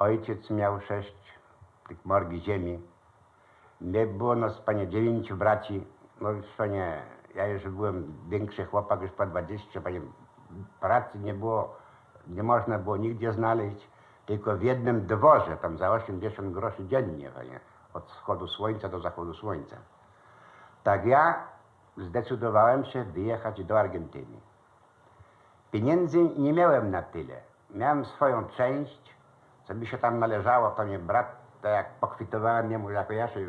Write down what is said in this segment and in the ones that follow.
Ojciec miał sześć tych morgi ziemi. Nie było nas, panie, dziewięciu braci. No panie, ja już byłem większy chłopak, już po 20, panie, pracy nie było, nie można było nigdzie znaleźć, tylko w jednym dworze, tam za 80 groszy dziennie, panie, od wschodu słońca do zachodu słońca. Tak ja zdecydowałem się wyjechać do Argentyny. Pieniędzy nie miałem na tyle. Miałem swoją część, co mi się tam należało, to mnie brat, tak jak pokwitowałem jemu, jako ja się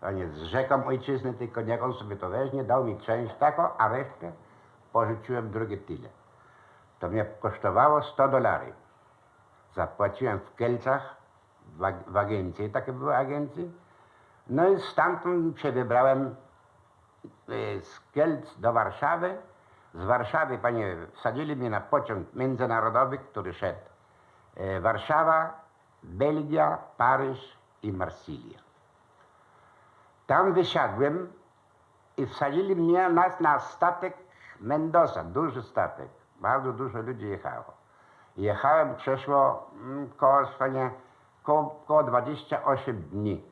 a nie z rzeką ojczyzny, tylko niech on sobie to weźmie, dał mi część taką, a resztę pożyczyłem drugie tyle. To mnie kosztowało 100 dolarów. Zapłaciłem w Kielcach, w, ag- w agencji, takie były agencje. No i stamtąd się wybrałem y, z Kielc do Warszawy. Z Warszawy, panie, wsadzili mnie na pociąg międzynarodowy, który szedł. E, Warszawa, Belgia, Paryż i Marsylia. Tam wysiadłem i wsadzili mnie nas na statek Mendoza, duży statek. Bardzo dużo ludzi jechało. Jechałem, przeszło mm, koło, panie, koło, koło 28 dni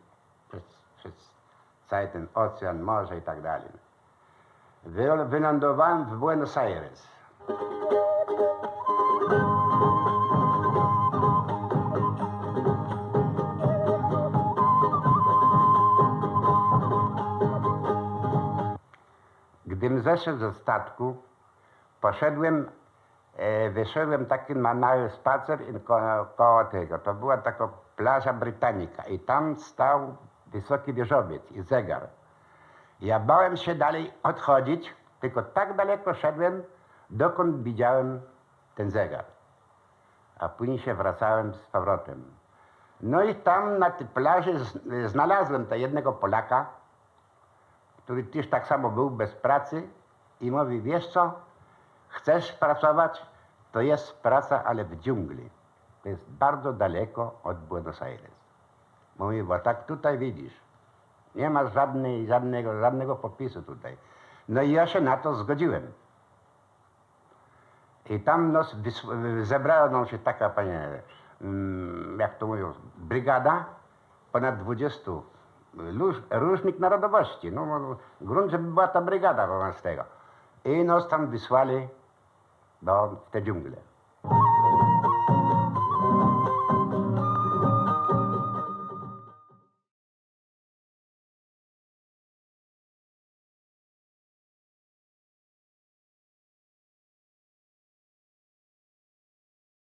przez, przez cały ten ocean, morze i tak dalej. Wy- Wylądowałem w Buenos Aires. Gdym zeszedł ze statku, poszedłem, e, wyszedłem taki na mały spacer ko, koło tego. To była taka plaża Brytanika i tam stał wysoki wieżowiec i zegar. Ja bałem się dalej odchodzić, tylko tak daleko szedłem, dokąd widziałem ten zegar. A później się wracałem z powrotem. No i tam na tej plaży znalazłem to jednego Polaka, który też tak samo był bez pracy i mówi, wiesz co, chcesz pracować, to jest praca, ale w dżungli. To jest bardzo daleko od Buenos Aires. Mówi, bo tak tutaj widzisz, nie ma żadnej, żadnego, żadnego popisu tutaj. No i ja się na to zgodziłem. I tam nos, zebrała nam się taka, panie, mm, jak to mówią, brygada, ponad 20 luz- różnych narodowości. No, no, grunt, żeby była ta brygada wobec tego. I nos tam wysłali do, w te dżungle.